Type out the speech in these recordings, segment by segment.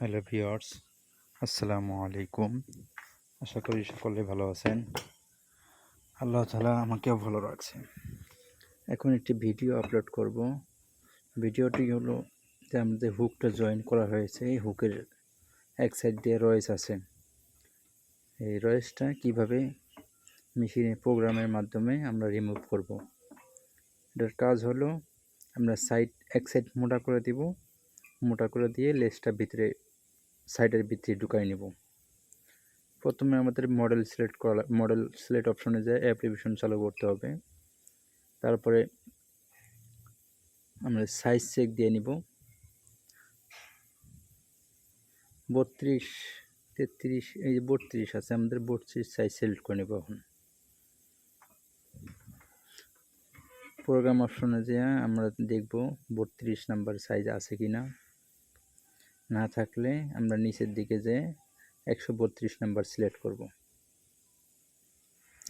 Hello viewers আসসালামু আলাইকুম। আশা করি সকলে ভালো আছেন। আল্লাহ তালা আমাকেও ভালো রাখছে। এখন একটি ভিডিও আপলোড করব। ভিডিওটি হলো যে আমাদের হুকটা জয়েন করা হয়েছে। এই হুকের এক সাইড দিয়ে রয়েস আছে। এই রয়েসটা কীভাবে মেশিনে প্রোগ্রামের মাধ্যমে আমরা রিমুভ করব? এটার কাজ হলো আমরা সাইড, এক সাইড মোটা করে দিব। মোটা করে দিয়ে লেসটা ভিতরে সাইডের ভিত্তি ঢুকাই নেব। প্রথমে আমাদের মডেল সিলেক্ট করা মডেল সিলেক্ট অপশনে যায় অ্যাপ্লিকেশন চালু করতে হবে। তারপরে আমরা সাইজ চেক দিয়ে নিব। বত্রিশ, তেত্রিশ, এই যে বত্রিশ আছে, আমাদের বত্রিশ সাইজ সিলেক্ট করে নেব এখন। প্রোগ্রাম অপশনে যে আমরা দেখব বত্রিশ নাম্বার সাইজ আছে কি না না থাকলে আমরা নিচের দিকে যে একশো বত্রিশ নাম্বার সিলেক্ট করব।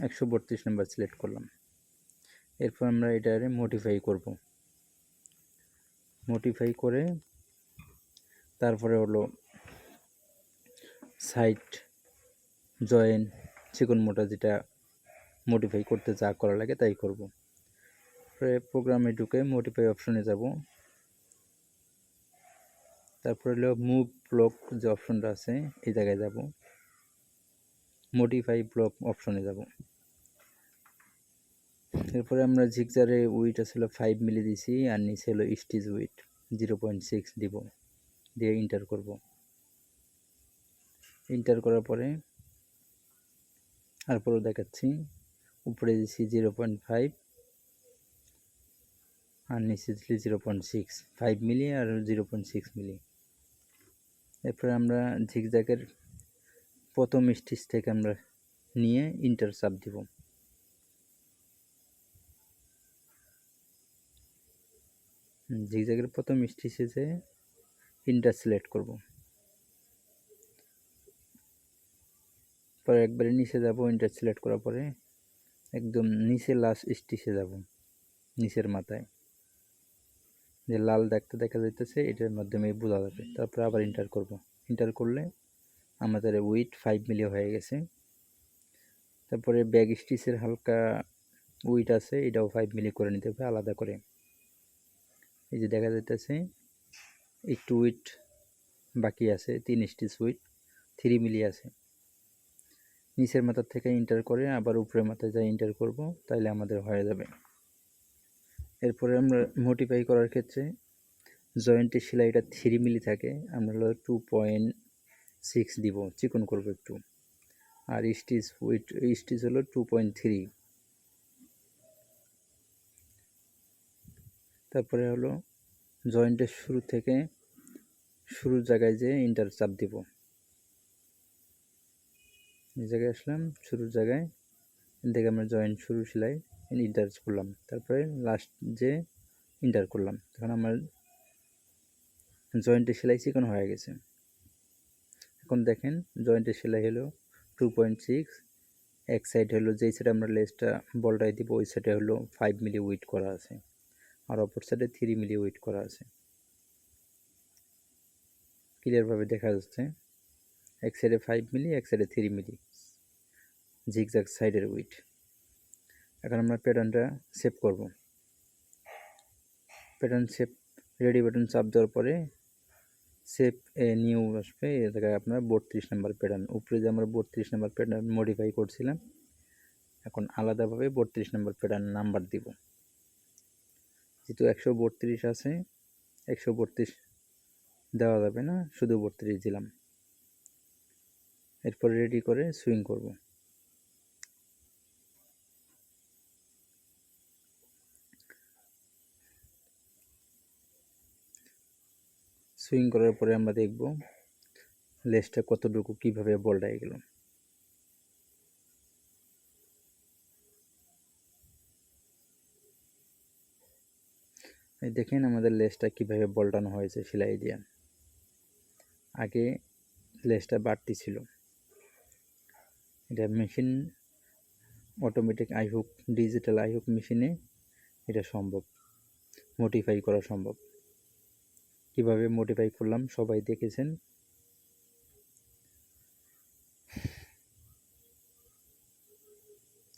একশো বত্রিশ নাম্বার সিলেক্ট করলাম। এরপর আমরা এটারে মডিফাই করব। মডিফাই করে তারপরে হলো সাইট জয়েন চিকন মোটা যেটা মডিফাই করতে যা করা লাগে তাই করব। প্রোগ্রামে ঢুকে মডিফাই অপশনে যাব। তারপরে হলো মুভ ব্লক যে অপশনটা আছে, এই জায়গায় যাব। মডিফাই ব্লক অপশনে যাব। এরপরে আমরা ঝিকজারে উইট ছিল ফাইভ মিলি দিছি, আর নিচে হলো stitch with zero point six দিব। দিয়ে ইন্টার করব। ইন্টার করার পরে তারপরেও দেখাচ্ছি, উপরে দিছি জিরো পয়েন্ট ফাইভ আর নিচে দিলি zero point six five milli আর জিরো পয়েন্ট সিক্স মিলি। এরপরে আমরা ঝিকজ্যাকের প্রথম স্টিচ থেকে আমরা নিয়ে ইন্টার চাপ দিব। ঝিকজ্যাকের প্রথম স্টিচে যে ইন্টার সিলেক্ট করব। পরে একবারে নিচে যাব ইন্টার সিলেক্ট করার পরে একদম নিচে লাস্ট স্টিচে যাব, নিচের মাথায়। যে লাল দেখতে দেখা যাইতেছে, এটার মাধ্যমে বোঝা যাবে। তারপরে আবার ইন্টার করব। ইন্টার করলে আমাদের উইট ফাইভ মিলি হয়ে গেছে। তারপরে ব্যাগ স্টিচের হালকা উইট আছে, এটাও ফাইভ মিলি করে নিতে হবে আলাদা করে। এই যে দেখা যাইতেছে, একটু উইট বাকি আছে, তিন স্টিচ উইট থ্রি মিলি আছে। নিচের মাথার থেকে ইন্টার করে আবার উপরের মাথায় যা ইন্টার করব তাহলে আমাদের হয়ে যাবে। এরপরে আমরা মোটিফাই করার ক্ষেত্রে জয়েন্টের সেলাইটা থ্রি মিলি থাকে, আমরা হলো টু পয়েন্ট সিক্স দিব, চিকন করব একটু। আর স্টিচ উইট স্টিচ হলো টু পয়েন্ট থ্রি তারপরে হলো জয়েন্টের শুরু থেকে শুরুর জায়গায় যে ইন্টার চাপ দিব। এই জায়গায় আসলাম, শুরুর জায়গায় থেকে আমরা জয়েন্ট শুরু সেলাই ইন্টার করলাম। তারপরে লাস্ট যে ইন্টার করলাম, তখন আমার জয়েন্টের সেলাই চিকন হয়ে গেছে। এখন দেখেন জয়েন্টের সেলাই হলো টু পয়েন্ট সিক্স এক সাইড হলো যেই সাইডে আমরা লেসটা বলটাই দিব, ওই সাইডে হলো ফাইভ মিলি ওয়েট করা আছে। আর অপর সাইডে থ্রি মিলি ওয়েট করা আছে। ক্লিয়ারভাবে দেখা যাচ্ছে। এক সাইডে ফাইভ মিলি এক সাইডে থ্রি মিলি ঝিকঝাক সাইডের উইট এখন আমরা প্যাটার্নটা সেভ করব। প্যাটার্ন সেভ রেডি বাটন চাপ দেওয়ার পরে সেভ এ নিউ আসবে। এ জায়গায় আপনার বত্রিশ নাম্বার প্যাটার্ন উপরে যে আমরা বত্রিশ নাম্বার প্যাটার্ন মডিফাই করছিলাম, এখন আলাদাভাবে বত্রিশ নাম্বার প্যাটার্ন নাম্বার দিব। যেহেতু একশো বত্রিশ আছে, একশো বত্রিশ দেওয়া যাবে না, শুধু বত্রিশ দিলাম। এরপর রেডি করে সুইং করব। সুইং করার পরে আমরা দেখব লেসটা কতটুকু কীভাবে বলটাই গেল। এই দেখেন আমাদের লেসটা কীভাবে বলটানো হয়েছে সেলাই দিয়ে। আগে লেসটা বাড়তি ছিল। এটা machine automatic eye eye hook digital eye eye hook মেশিনে এটা সম্ভব মডিফাই করা সম্ভব। কীভাবে মডিফাই করলাম, সবাই দেখেছেন।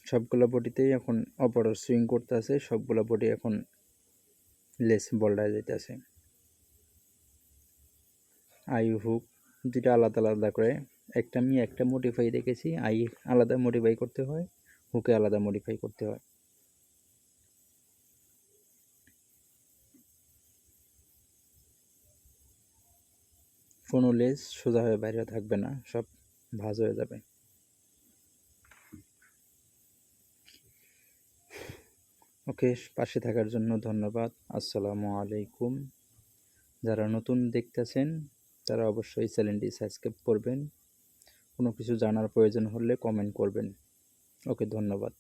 সবগুলো বডিতেই এখন অপারেটর সুইং করতে আছে সবগুলো বডি এখন লেস বলডায় যেতে আছে আই হুক দুটা আলাদা আলাদা করে, একটা আমি একটা মডিফাই রেখেছি আই আলাদা মডিফাই করতে হয় হুকে আলাদা মডিফাই করতে হয়। কোনো লেজ সোজা হয়ে বাইরে থাকবে না, সব ভাঁজ হয়ে যাবে। ওকে, পাশে থাকার জন্য ধন্যবাদ। আসসালামু আলাইকুম। যারা নতুন দেখতেছেন, তারা অবশ্যই চ্যানেলটি সাবস্ক্রাইব করবেন। কোনো কিছু জানার প্রয়োজন হলে কমেন্ট করবেন। ওকে, ধন্যবাদ।